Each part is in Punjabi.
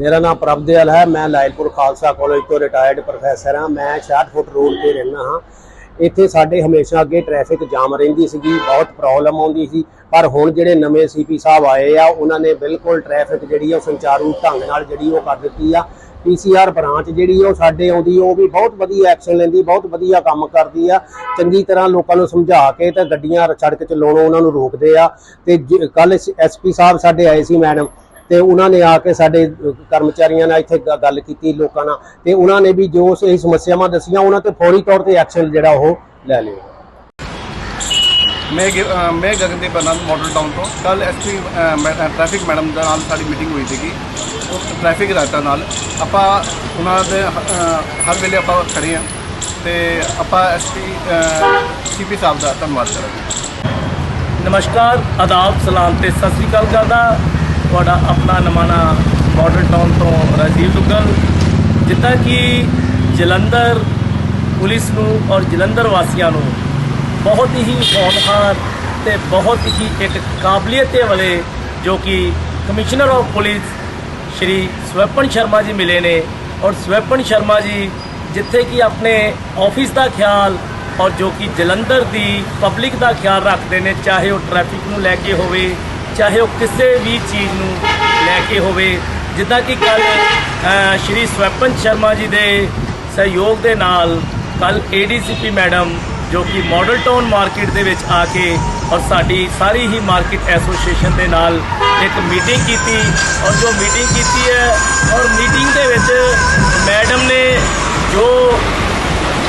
ਮੇਰਾ ਨਾਮ ਪ੍ਰਭਦੇਵ ਹੈ, ਮੈਂ ਲਾਇਲਪੁਰ ਖਾਲਸਾ ਕਾਲਜ ਤੋਂ ਰਿਟਾਇਰਡ ਪ੍ਰੋਫੈਸਰ ਹਾਂ, ਮੈਂ 66 ਫੁੱਟ ਰੋਡ ਤੇ ਰਹਿਣਾ ਹਾਂ। ਇੱਥੇ ਸਾਡੇ ਹਮੇਸ਼ਾ ਅੱਗੇ ਟ੍ਰੈਫਿਕ ਜਾਮ ਰਹਿੰਦੀ ਸੀਗੀ, ਬਹੁਤ ਪ੍ਰੋਬਲਮ ਆਉਂਦੀ ਸੀ। ਪਰ ਹੁਣ ਜਿਹੜੇ ਨਵੇਂ ਸੀਪੀ ਸਾਹਿਬ ਆਏ ਆ, ਉਹਨਾਂ ਨੇ ਬਿਲਕੁਲ ਟ੍ਰੈਫਿਕ ਜਿਹੜੀ ਆ, ਉਹ ਸੰਚਾਰੂ ਢੰਗ ਨਾਲ ਜਿਹੜੀ ਉਹ ਕਰ ਦਿੱਤੀ ਆ। ਪੀਸੀਆਰ ਬ੍ਰਾਂਚ ਜਿਹੜੀ ਆ, ਉਹ ਸਾਡੇ ਆਉਂਦੀ ਉਹ ਵੀ ਬਹੁਤ ਵਧੀਆ ਐਕਸ਼ਨ ਲੈਂਦੀ, ਬਹੁਤ ਵਧੀਆ ਕੰਮ ਕਰਦੀ ਆ। ਚੰਗੀ ਤਰ੍ਹਾਂ ਲੋਕਾਂ ਨੂੰ ਸਮਝਾ ਕੇ ਤੇ ਗੱਡੀਆਂ ਸੜਕ 'ਚ ਲਾਉਣੋਂ ਉਹਨਾਂ ਨੂੰ ਰੋਕਦੇ ਆ। ਤੇ ਕੱਲ ਐਸਪੀ ਸਾਹਿਬ ਸਾਡੇ ਆਏ ਸੀ, ਮੈਡਮ। ਤੇ ਉਹਨਾਂ ਨੇ ਆ ਕੇ ਸਾਡੇ ਕਰਮਚਾਰੀਆਂ ਨਾਲ ਇੱਥੇ ਗ- ਗੱਲ ਕੀਤੀ ਲੋਕਾਂ ਨਾਲ। ਤੇ ਉਹਨਾਂ ਨੇ ਵੀ ਜੋ ਸਹੀ ਸਮੱਸਿਆਵਾਂ ਦੱਸੀਆਂ ਉਹਨਾਂ ਤੇ ਫੌਰੀ ਤੌਰ ਤੇ ਐਕਸ਼ਨ ਜਿਹੜਾ ਉਹ ਲੈ ਲਿਆ। ਮੈਂ ਮੈਂ ਗਗਨਦੀਪ ਆਨੰਦ ਮਾਡਲ ਟਾਊਨ ਤੋਂ। ਕੱਲ ਐਸਪੀ ਟ੍ਰੈਫਿਕ ਮੈਡਮ ਦੇ ਨਾਲ ਸਾਡੀ ਮੀਟਿੰਗ ਹੋਈ ਸੀਗੀ। ਉਹ ਟ੍ਰੈਫਿਕ ਰਾਤਾਂ ਨਾਲ। ਆਪਾਂ ਉਹਨਾਂ ਦੇ ਹਰ ਵੇਲੇ ਆਪਾਂ ਖੜੇ ਹਾਂ। ਤੇ ਆਪਾਂ ਐਸਪੀ ਸੀਪੀ ਸਾਹਿਬ ਦਾ ਧੰਨਵਾਦ ਕਰਾਂਗੇ। ਨਮਸਕਾਰ ਆਦਾਬ ਸਲਾਮ ਤੇ ਸਤਿ ਸ੍ਰੀ ਅਕਾਲ ਕਰਦਾ ਤੁਹਾਡਾ ਆਪਣਾ ਨਮਾਣਾ ਮਾਡਲ ਟਾਊਨ ਤੋਂ ਰਾਜੀਵ ਦੁੱਗਲ, ਜਿੱਦਾਂ ਕਿ ਜਲੰਧਰ ਪੁਲਿਸ ਨੂੰ ਔਰ ਜਲੰਧਰ ਵਾਸੀਆਂ ਨੂੰ ਬਹੁਤ ਹੀ ਹੋਣਹਾਰ ਤੇ ਬਹੁਤ ਹੀ ਇੱਕ ਕਾਬਲੀਅਤ ਵਾਲੇ ਜੋ ਕਿ commissioner of police Shri Swapan Sharma ji ਮਿਲੇ ਨੇ ਔਰ ਸਵੈਪਨ ਸ਼ਰਮਾ ਜੀ ਜਿੱਥੇ ਕਿ ਆਪਣੇ ਆਫਿਸ ਦਾ ਖਿਆਲ ਔਰ ਜੋ ਕਿ ਜਲੰਧਰ ਦੀ ਪਬਲਿਕ ਦਾ ਖਿਆਲ ਰੱਖਦੇ ਨੇ, ਚਾਹੇ ਉਹ ਟ੍ਰੈਫਿਕ ਨੂੰ ਲੈ ਕੇ ਹੋਵੇ ਚਾਹੇ ਉਹ ਕਿਸੇ ਵੀ ਚੀਜ਼ ਨੂੰ ਲੈ ਕੇ ਹੋਵੇ, ਜਿੱਦਾਂ ਕਿ ਕੱਲ ਸ਼੍ਰੀ ਸਵੈਪਨ ਸ਼ਰਮਾ ਜੀ ਦੇ ਸਹਿਯੋਗ ਦੇ ਨਾਲ ਕੱਲ ਏਡੀਸੀਪੀ ਮੈਡਮ ਜੋ ਕਿ ਮਾਡਲ ਟਾਊਨ ਮਾਰਕੀਟ ਦੇ ਵਿੱਚ ਆ ਕੇ ਔਰ ਸਾਡੀ ਸਾਰੀ ਹੀ ਮਾਰਕੀਟ ਐਸੋਸੀਏਸ਼ਨ ਦੇ ਨਾਲ ਇੱਕ ਮੀਟਿੰਗ ਕੀਤੀ ਔਰ ਜੋ ਮੀਟਿੰਗ ਕੀਤੀ ਹੈ ਔਰ ਮੀਟਿੰਗ ਦੇ ਵਿੱਚ ਮੈਡਮ ਨੇ ਜੋ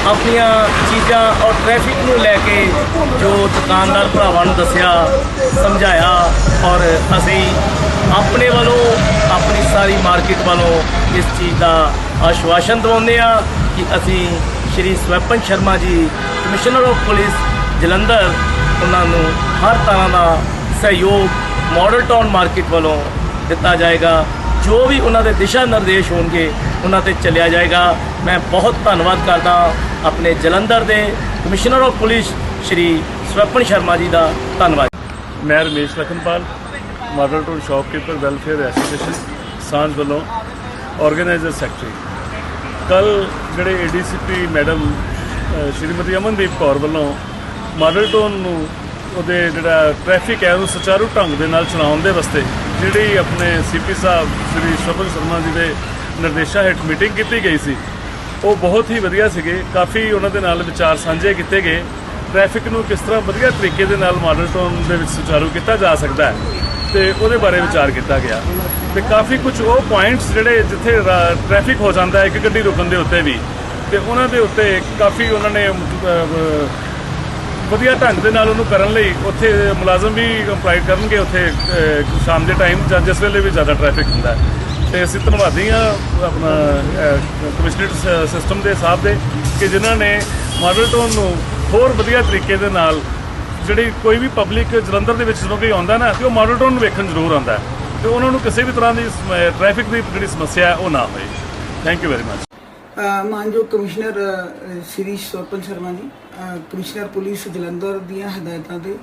ਆਪਣੀਆਂ ਚੀਜ਼ਾਂ ਔਰ ਟ੍ਰੈਫਿਕ ਨੂੰ ਲੈ ਕੇ ਜੋ ਦੁਕਾਨਦਾਰ ਭਰਾਵਾਂ ਨੂੰ ਦੱਸਿਆ ਸਮਝਾਇਆ ਔਰ ਅਸੀਂ ਆਪਣੇ ਵੱਲੋਂ, ਆਪਣੀ ਸਾਰੀ ਮਾਰਕੀਟ ਵੱਲੋਂ ਇਸ ਚੀਜ਼ ਦਾ ਆਸ਼ਵਾਸਨ ਦਿਵਾਉਂਦੇ ਆ ਕਿ ਅਸੀਂ ਸ਼੍ਰੀ Swapan Sharma ji, commissioner of police, Jalandhar, ਉਹਨਾਂ ਨੂੰ ਹਰ ਤਰ੍ਹਾਂ ਦਾ ਸਹਿਯੋਗ ਮਾਡਲ ਟਾਊਨ ਮਾਰਕੀਟ ਵੱਲੋਂ ਦਿੱਤਾ ਜਾਏਗਾ। ਜੋ ਵੀ ਉਹਨਾਂ ਦੇ ਦਿਸ਼ਾ ਨਿਰਦੇਸ਼ ਹੋਣਗੇ, ਉਹਨਾਂ ਤੇ ਚੱਲਿਆ ਜਾਏਗਾ। ਮੈਂ ਬਹੁਤ ਧੰਨਵਾਦ ਕਰਦਾ ਆਪਣੇ ਜਲੰਧਰ ਦੇ commissioner of police, Shri Swapan Sharma ji ਦਾ। ਧੰਨਵਾਦ। ਮੈਂ Ramesh Lakhanpal model town shopkeeper welfare association ਸਾਂਝ ਵੱਲੋਂ ਆਰਗੇਨਾਈਜ਼ਰ ਸੈਕਟਰੀ ਕੱਲ ਜਿਹੜੇ ਏਡੀਸੀਪੀ ਮੈਡਮ ਸ਼੍ਰੀਮਤੀ ਅਮਨਦੀਪ ਕੌਰ ਵੱਲੋਂ ਮਾਡਲ ਟਾਊਨ ਨੂੰ ਉਹਦੇ ਜਿਹੜਾ ਟ੍ਰੈਫਿਕ ਹੈ, ਉਹਨੂੰ ਸੁਚਾਰੂ ਢੰਗ ਦੇ ਨਾਲ ਚਲਾਉਣ ਦੇ ਵਾਸਤੇ ਜਿਹੜੀ ਆਪਣੇ ਸੀਪੀ ਸਾਹਿਬ, ਸ਼੍ਰੀ ਸ਼ੋਭਨ ਸ਼ਰਮਾ ਜੀ ਦੇ ਨਿਰਦੇਸ਼ਾਂ ਹੇਠ ਮੀਟਿੰਗ ਕੀਤੀ ਗਈ ਸੀ, ਉਹ ਬਹੁਤ ਹੀ ਵਧੀਆ ਸੀਗੇ। ਕਾਫੀ ਉਹਨਾਂ ਦੇ ਨਾਲ ਵਿਚਾਰ ਸਾਂਝੇ ਕੀਤੇ ਗਏ। ਟ੍ਰੈਫਿਕ ਨੂੰ ਕਿਸ ਤਰ੍ਹਾਂ ਵਧੀਆ ਤਰੀਕੇ ਦੇ ਨਾਲ ਮਾਡਲ ਟਾਊਨ ਦੇ ਵਿੱਚ ਸੁਚਾਰੂ ਕੀਤਾ ਜਾ ਸਕਦਾ ਹੈ ਤੇ ਉਹਦੇ ਬਾਰੇ ਵਿਚਾਰ ਕੀਤਾ ਗਿਆ। ਤੇ ਕਾਫੀ ਕੁਝ ਉਹ ਪੁਆਇੰਟਸ ਜਿਹੜੇ ਜਿੱਥੇ ਟ੍ਰੈਫਿਕ ਹੋ ਜਾਂਦਾ ਹੈ, ਇੱਕ ਗੱਡੀ ਰੁਕਣ ਦੇ ਉੱਤੇ ਵੀ। ਤੇ ਉਹਨਾਂ ਦੇ ਉੱਤੇ ਕਾਫੀ ਉਹਨਾਂ ਨੇ ਵਧੀਆ ਢੰਗ ਦੇ ਨਾਲ ਉਹਨੂੰ ਕਰਨ ਲਈ ਉੱਥੇ ਮੁਲਾਜ਼ਮ ਵੀ ਕੰਪਲਾਈਟ ਕਰਨਗੇ ਉੱਥੇ ਸ਼ਾਮ ਦੇ ਟਾਈਮ ਜਾਂ ਜਿਸ ਵੇਲੇ ਵੀ ਜ਼ਿਆਦਾ ਟ੍ਰੈਫਿਕ ਹੁੰਦਾ ਹੈ। ਤੇ ਅਸੀਂ ਧੰਨਵਾਦੀ ਹਾਂ ਆਪਣਾ ਕਮਿਸ਼ਨਰੇਟ ਸਿਸਟਮ ਦੇ ਸਾਹਿਬ ਦੇ ਕਿ ਜਿਨ੍ਹਾਂ ਨੇ ਮਾਡਲ ਟਾਊਨ ਨੂੰ ਹੋਰ ਵਧੀਆ ਤਰੀਕੇ ਦੇ ਨਾਲ ਜਿਹੜੀ ਕੋਈ ਵੀ ਪਬਲਿਕ ਜਲੰਧਰ ਦੇ ਵਿੱਚ ਜਦੋਂ ਕੋਈ ਆਉਂਦਾ ਨਾ, ਤੇ ਉਹ ਮਾਡਲ ਟਾਊਨ ਨੂੰ ਵੇਖਣ ਜ਼ਰੂਰ ਆਉਂਦਾ ਹੈ। ਤੇ ਉਹਨਾਂ ਨੂੰ ਕਿਸੇ ਵੀ ਤਰ੍ਹਾਂ ਦੀ ਟ੍ਰੈਫਿਕ ਦੀ ਜਿਹੜੀ ਸਮੱਸਿਆ ਉਹ ਨਾ ਹੋਏ। ਥੈਂਕ ਯੂ ਵੈਰੀ ਮਚ ਮਾਨਯੋਗ commissioner Shri Swapan Sharma ji commissioner police Jalandhar ਦੀਆਂ ਹਦਾਇਤਾਂ ਤੇ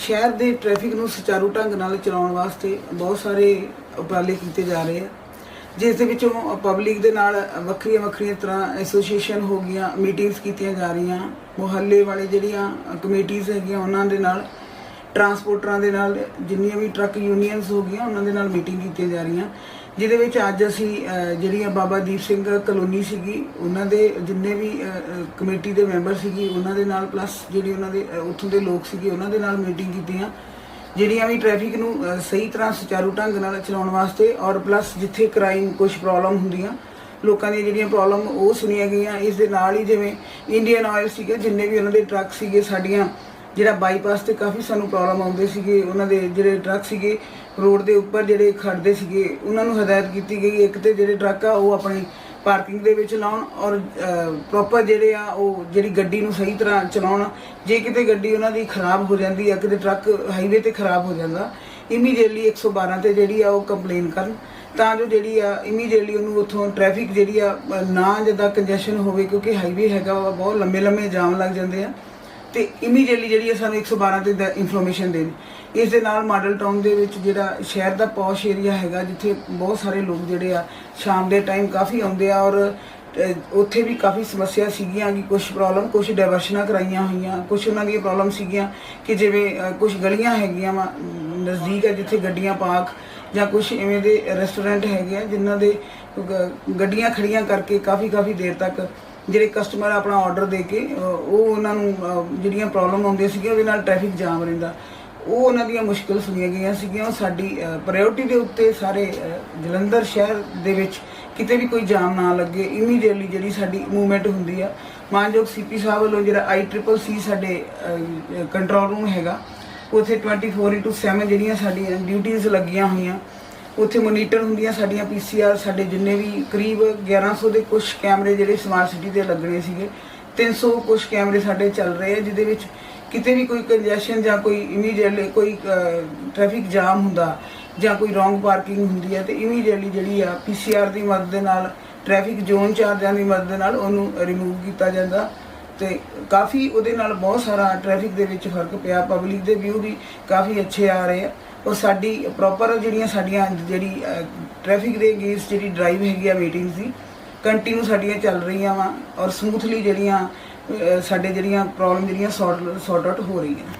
ਸ਼ਹਿਰ ਦੇ ਟ੍ਰੈਫਿਕ ਨੂੰ ਸੁਚਾਰੂ ਢੰਗ ਨਾਲ ਚਲਾਉਣ ਵਾਸਤੇ ਬਹੁਤ ਸਾਰੇ ਉਪਰਾਲੇ ਕੀਤੇ ਜਾ ਰਹੇ ਆ। ਜਿਸ ਦੇ ਵਿੱਚੋਂ ਪਬਲਿਕ ਦੇ ਨਾਲ ਵੱਖਰੀਆਂ ਵੱਖਰੀਆਂ ਤਰ੍ਹਾਂ ਐਸੋਸੀਏਸ਼ਨ ਹੋ ਗਈਆਂ ਮੀਟਿੰਗਸ ਕੀਤੀਆਂ ਜਾ ਰਹੀਆਂ, ਮੁਹੱਲੇ ਵਾਲੇ ਜਿਹੜੀਆਂ ਕਮੇਟੀਆਂ ਹੈਗੀਆਂ, ਉਹਨਾਂ ਦੇ ਨਾਲ ਟਰਾਂਸਪੋਰਟਰਾਂ ਦੇ ਨਾਲ, ਜਿੰਨੀਆਂ ਵੀ ਟਰੱਕ ਯੂਨੀਅਨਸ ਹੋ ਗਈਆਂ, ਉਹਨਾਂ ਦੇ ਨਾਲ ਮੀਟਿੰਗ ਕੀਤੀਆਂ ਜਾ ਰਹੀਆਂ। ਜਿਹਦੇ ਵਿੱਚ ਅੱਜ ਅਸੀਂ ਜਿਹੜੀਆਂ ਬਾਬਾ ਦੀਪ ਸਿੰਘ ਕਲੋਨੀ ਸੀਗੀ, ਉਹਨਾਂ ਦੇ ਜਿੰਨੇ ਵੀ ਕਮੇਟੀ ਦੇ ਮੈਂਬਰ ਸੀਗੀ, ਉਹਨਾਂ ਦੇ ਨਾਲ ਪਲੱਸ ਜਿਹੜੀ ਉਹਨਾਂ ਦੇ ਉੱਥੋਂ ਦੇ ਲੋਕ ਸੀਗੇ, ਉਹਨਾਂ ਦੇ ਨਾਲ ਮੀਟਿੰਗ ਕੀਤੀਆਂ। ਜਿਹੜੀਆਂ ਵੀ ਟ੍ਰੈਫਿਕ ਨੂੰ ਸਹੀ ਤਰ੍ਹਾਂ ਸੁਚਾਰੂ ਢੰਗ ਨਾਲ ਚਲਾਉਣ ਵਾਸਤੇ ਔਰ ਪਲੱਸ ਜਿੱਥੇ ਕ੍ਰਾਈਮ ਕੁਝ ਪ੍ਰੋਬਲਮ ਹੁੰਦੀਆਂ, ਲੋਕਾਂ ਦੀਆਂ ਜਿਹੜੀਆਂ ਪ੍ਰੋਬਲਮ ਉਹ ਸੁਣੀਆਂ ਗਈਆਂ। ਇਸ ਦੇ ਨਾਲ ਹੀ ਜਿਵੇਂ ਇੰਡੀਅਨ ਆਇਲ ਸੀਗੇ, ਜਿੰਨੇ ਵੀ ਉਹਨਾਂ ਦੇ ਟਰੱਕ ਸੀਗੇ, ਸਾਡੀਆਂ ਜਿਹੜਾ ਬਾਈਪਾਸ ਤੇ ਕਾਫੀ ਸਾਨੂੰ ਪ੍ਰੋਬਲਮ ਆਉਂਦੇ ਸੀਗੇ। ਉਹਨਾਂ ਦੇ ਜਿਹੜੇ ਟਰੱਕ ਸੀਗੇ ਰੋਡ ਦੇ ਉੱਪਰ ਜਿਹੜੇ ਖੜਦੇ ਸੀਗੇ, ਉਹਨਾਂ ਨੂੰ ਹਦਾਇਤ ਕੀਤੀ ਗਈ। ਇੱਕ ਤੇ ਜਿਹੜੇ ਟਰੱਕ ਆ, ਉਹ ਆਪਣੇ ਪਾਰਕਿੰਗ ਦੇ ਵਿੱਚ ਲਾਉਣ ਔਰ ਪ੍ਰੋਪਰ ਜਿਹੜੇ ਆ ਉਹ ਜਿਹੜੀ ਗੱਡੀ ਨੂੰ ਸਹੀ ਤਰ੍ਹਾਂ ਚਲਾਉਣ, ਜੇ ਕਿਤੇ ਗੱਡੀ ਉਹਨਾਂ ਦੀ ਖਰਾਬ ਹੋ ਜਾਂਦੀ ਆ, ਕਿਤੇ ਟਰੱਕ ਹਾਈਵੇ ਤੇ ਖਰਾਬ ਹੋ ਜਾਂਦਾ ਇਮੀਡੀਏਟਲੀ 112 ਤੇ ਜਿਹੜੀ ਆ ਉਹ ਕੰਪਲੇਨ ਕਰਨ। ਤਾਂ ਜੋ ਜਿਹੜੀ ਆ ਇਮੀਡੀਏਟਲੀ ਉਹਨੂੰ ਉੱਥੋਂ ਟ੍ਰੈਫਿਕ ਜਿਹੜੀ ਆ ਨਾ ਜਿੱਦਾਂ ਕੰਜੈਸ਼ਨ ਹੋਵੇ, ਕਿਉਂਕਿ ਹਾਈਵੇ ਹੈਗਾ ਵਾ, ਬਹੁਤ ਲੰਮੇ ਲੰਮੇ ਜਾਮ ਲੱਗ ਜਾਂਦੇ ਆ। ਤੇ ਇਮੀਡੀਏਟਲੀ ਜਿਹੜੀ ਹੈ ਸਾਨੂੰ 112 ਤੇ ਇਨਫੋਰਮੇਸ਼ਨ ਦੇਣ ਇਸ ਦੇ ਨਾਲ ਮਾਡਲ ਟਾਊਨ ਦੇ ਵਿੱਚ ਜਿਹੜਾ ਸ਼ਹਿਰ ਦਾ ਪੌਸ਼ ਏਰੀਆ ਹੈਗਾ, ਜਿੱਥੇ ਬਹੁਤ ਸਾਰੇ ਲੋਕ ਜਿਹੜੇ ਆ, ਸ਼ਾਮ ਦੇ ਟਾਈਮ ਕਾਫੀ ਆਉਂਦੇ ਆ ਔਰ ਉੱਥੇ ਵੀ ਕਾਫੀ ਸਮੱਸਿਆ ਸੀਗੀਆਂ ਕਿ ਕੁਝ ਪ੍ਰੋਬਲਮ ਕੁਝ ਡਾਇਵਰਸ਼ਨਾਂ ਕਰਾਈਆਂ ਹੋਈਆਂ ਕੁਝ ਉਹਨਾਂ ਦੀਆਂ ਪ੍ਰੋਬਲਮ ਸੀਗੀਆਂ ਕਿ ਜਿਵੇਂ ਕੁਝ ਗਲੀਆਂ ਹੈਗੀਆਂ ਵਾ ਨਜ਼ਦੀਕ ਹੈ ਜਿੱਥੇ ਗੱਡੀਆਂ ਪਾਰਕ ਜਾਂ ਕੁਝ ਇਵੇਂ ਦੇ ਰੈਸਟੋਰੈਂਟ ਹੈਗੇ ਆ, ਜਿਨ੍ਹਾਂ ਦੇ ਗੱਡੀਆਂ ਖੜੀਆਂ ਕਰਕੇ ਕਾਫੀ ਕਾਫੀ ਦੇਰ ਤੱਕ ਜਿਹੜੇ ਕਸਟਮਰ ਆਪਣਾ ਆਰਡਰ ਦੇ ਕੇ ਉਹ ਉਹਨਾਂ ਨੂੰ ਜਿਹੜੀਆਂ ਪ੍ਰੋਬਲਮ ਆਉਂਦੀਆਂ ਸੀਗੀਆਂ, ਉਹਦੇ ਨਾਲ ਟ੍ਰੈਫਿਕ ਜਾਮ ਰਹਿੰਦਾ। ਉਹ ਉਹਨਾਂ ਦੀਆਂ ਮੁਸ਼ਕਲ ਸੁਣੀਆਂ ਗਈਆਂ ਸੀਗੀਆਂ। ਉਹ ਸਾਡੀ ਪ੍ਰਾਇੋਰਟੀ ਦੇ ਉੱਤੇ ਸਾਰੇ ਜਲੰਧਰ ਸ਼ਹਿਰ ਦੇ ਵਿੱਚ ਕਿਤੇ ਵੀ ਕੋਈ ਜਾਮ ਨਾ ਲੱਗੇ। ਇਮੀਡੀਏਟਲੀ ਜਿਹੜੀ ਸਾਡੀ ਮੂਵਮੈਂਟ ਹੁੰਦੀ ਆ, ਮਾਨਯੋਗ ਸੀਪੀ ਸਾਹਿਬ ਵੱਲੋਂ ਜਿਹੜਾ ਆਈ ਟ੍ਰਿਪਲ ਸੀ ਸਾਡੇ ਕੰਟਰੋਲ ਰੂਮ ਹੈਗਾ, ਉੱਥੇ 24/7 ਜਿਹੜੀਆਂ ਸਾਡੀਆਂ ਡਿਊਟੀਆਂ ਲੱਗੀਆਂ ਹੋਈਆਂ ਉੱਥੇ ਮੋਨੀਟਰ ਹੁੰਦੀਆਂ ਸਾਡੀਆਂ ਪੀਸੀਆਰ ਸਾਡੇ ਜਿੰਨੇ ਵੀ ਕਰੀਬ 1100 ਦੇ ਕੁਝ ਕੈਮਰੇ ਜਿਹੜੇ ਸਮਾਰਟ ਸਿਟੀ ਦੇ ਲੱਗਣੇ ਸੀਗੇ 300 ਕੁਝ ਕੈਮਰੇ ਸਾਡੇ ਚੱਲ ਰਹੇ ਆ, ਜਿਹਦੇ ਵਿੱਚ ਕਿਤੇ ਵੀ ਕੋਈ ਕੰਜੈਸ਼ਨ ਜਾਂ ਕੋਈ ਇਮੀਡੀਏਟਲੀ ਕੋਈ ਟ੍ਰੈਫਿਕ ਜਾਮ ਹੁੰਦਾ ਜਾਂ ਕੋਈ ਰੋਂਗ ਪਾਰਕਿੰਗ ਹੁੰਦੀ ਹੈ ਤੇ ਇਮੀਡੀਏਟਲੀ ਜਿਹੜੀ ਆ ਪੀਸੀਆਰ ਦੀ ਮਦਦ ਦੇ ਨਾਲ ਟ੍ਰੈਫਿਕ ਜ਼ੋਨ ਚਾਰਜਾਂ ਦੀ ਮਦਦ ਨਾਲ ਉਹਨੂੰ ਰਿਮੂਵ ਕੀਤਾ ਜਾਂਦਾ ਤੇ ਕਾਫੀ ਉਹਦੇ ਨਾਲ ਬਹੁਤ ਸਾਰਾ ਟ੍ਰੈਫਿਕ ਦੇ ਵਿੱਚ ਫ਼ਰਕ ਪਿਆ ਪਬਲਿਕ ਦੇ ਵਿਊ ਵੀ ਕਾਫੀ ਅੱਛੇ ਆ ਰਹੇ ਆ। ਔਰ ਸਾਡੀ ਪ੍ਰੋਪਰ ਜਿਹੜੀਆਂ ਸਾਡੀਆਂ ਜਿਹੜੀ ਟ੍ਰੈਫਿਕ ਦੇ ਅਗੇਂਸਟ ਜਿਹੜੀ ਡਰਾਈਵ ਹੈਗੀ ਆ ਮੀਟਿੰਗਸ ਦੀ ਕੰਟੀਨਿਊ ਸਾਡੀਆਂ ਚੱਲ ਰਹੀਆਂ ਵਾ ਔਰ ਸਮੂਥਲੀ ਜਿਹੜੀਆਂ ਸਾਡੇ ਜਿਹੜੀਆਂ ਪ੍ਰੋਬਲਮ ਜਿਹੜੀਆਂ ਸੌਰਟ ਸੌਰਟ ਆਊਟ ਹੋ ਰਹੀਆਂ।